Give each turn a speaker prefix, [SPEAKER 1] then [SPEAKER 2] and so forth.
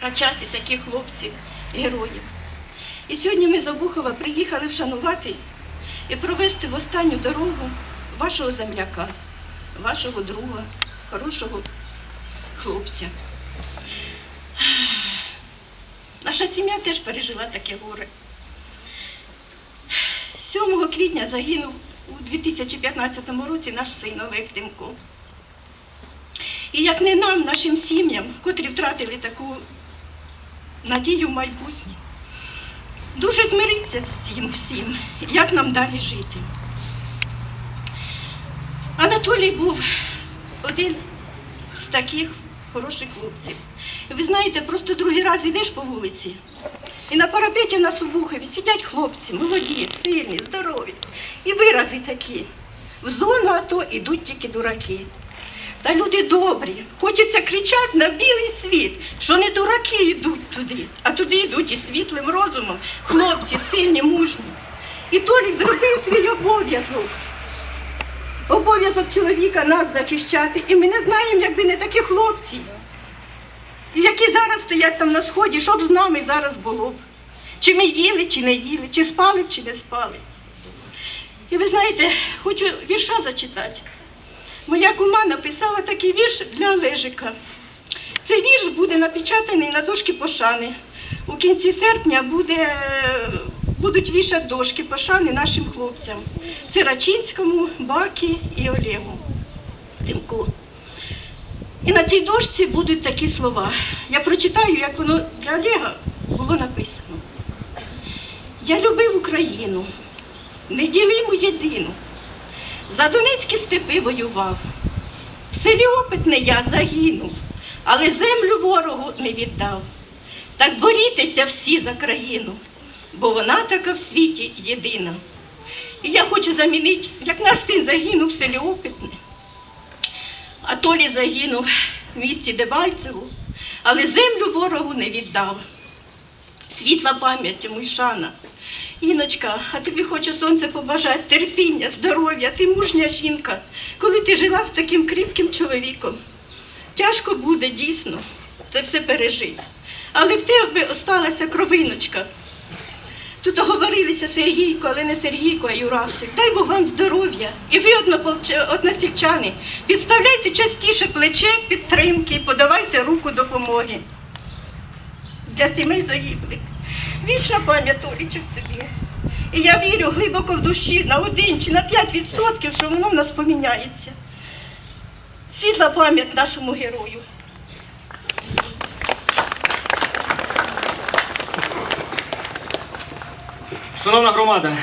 [SPEAKER 1] втрачати таких хлопців, героїв. І сьогодні ми з Обухова приїхали вшанувати і провести в останню дорогу вашого земляка, вашого друга, хорошого хлопця. Наша сім'я теж пережила таке горе. 7 квітня загинув у 2015 році наш син Олег Тимко. І як не нам, нашим сім'ям, котрі втратили таку надію в майбутнє, дуже змириться з цим всім, як нам далі жити. Анатолій був один з таких хороших хлопців. Ви знаєте, просто другий раз йдеш по вулиці, і на парапеті на Субухові сидять хлопці, молоді, сильні, здорові. І вирази такі. В зону АТО йдуть тільки дураки. Та люди добрі, хочеться кричати на білий світ, що не дураки йдуть туди, а туди йдуть із світлим розумом, хлопці сильні, мужні. І Толік зробив свій обов'язок. Обов'язок чоловіка нас захищати. І ми не знаємо, якби не такі хлопці, які зараз стоять там на сході, що б з нами зараз було. Чи ми їли, чи не їли, чи спали чи не спали. І ви знаєте, хочу вірша зачитати. Моя кума написала такий вірш для Олежика. Цей вірш буде напечатаний на дошки пошани. У кінці серпня буде, будуть вішати дошки пошани нашим хлопцям. Це Рачинському, Бакі і Олегу Тимку. І на цій дошці будуть такі слова. Я прочитаю, як воно для Олега було написано. Я любив Україну, неділиму єдину. За Донецькі степи воював. В селі Опитне я загинув, але землю ворогу не віддав. Так борітеся всі за країну, бо вона така в світі єдина. І я хочу замінити, як наш син загинув в селі Опитне, а Толі загинув в місті Дебальцево, але землю ворогу не віддав. Світла пам'ять йому й шана. Іночка, а тобі хочу сонце побажати терпіння, здоров'я, ти мужня жінка, коли ти жила з таким кріпким чоловіком. Тяжко буде дійсно це все пережити. Але в тебе осталася кровиночка. Тут оговорилися Сергійко, але не Сергійко, а Юрасик. Дай Бог вам здоров'я. І ви односельчани, підставляйте частіше плече підтримки, подавайте руку допомоги для сімей загиблих. Вічна пам'ять, Олічок, тобі. І я вірю глибоко в душі на один чи на 5%, що воно в нас поміняється. Світла пам'ять нашому герою.
[SPEAKER 2] Шановна громада,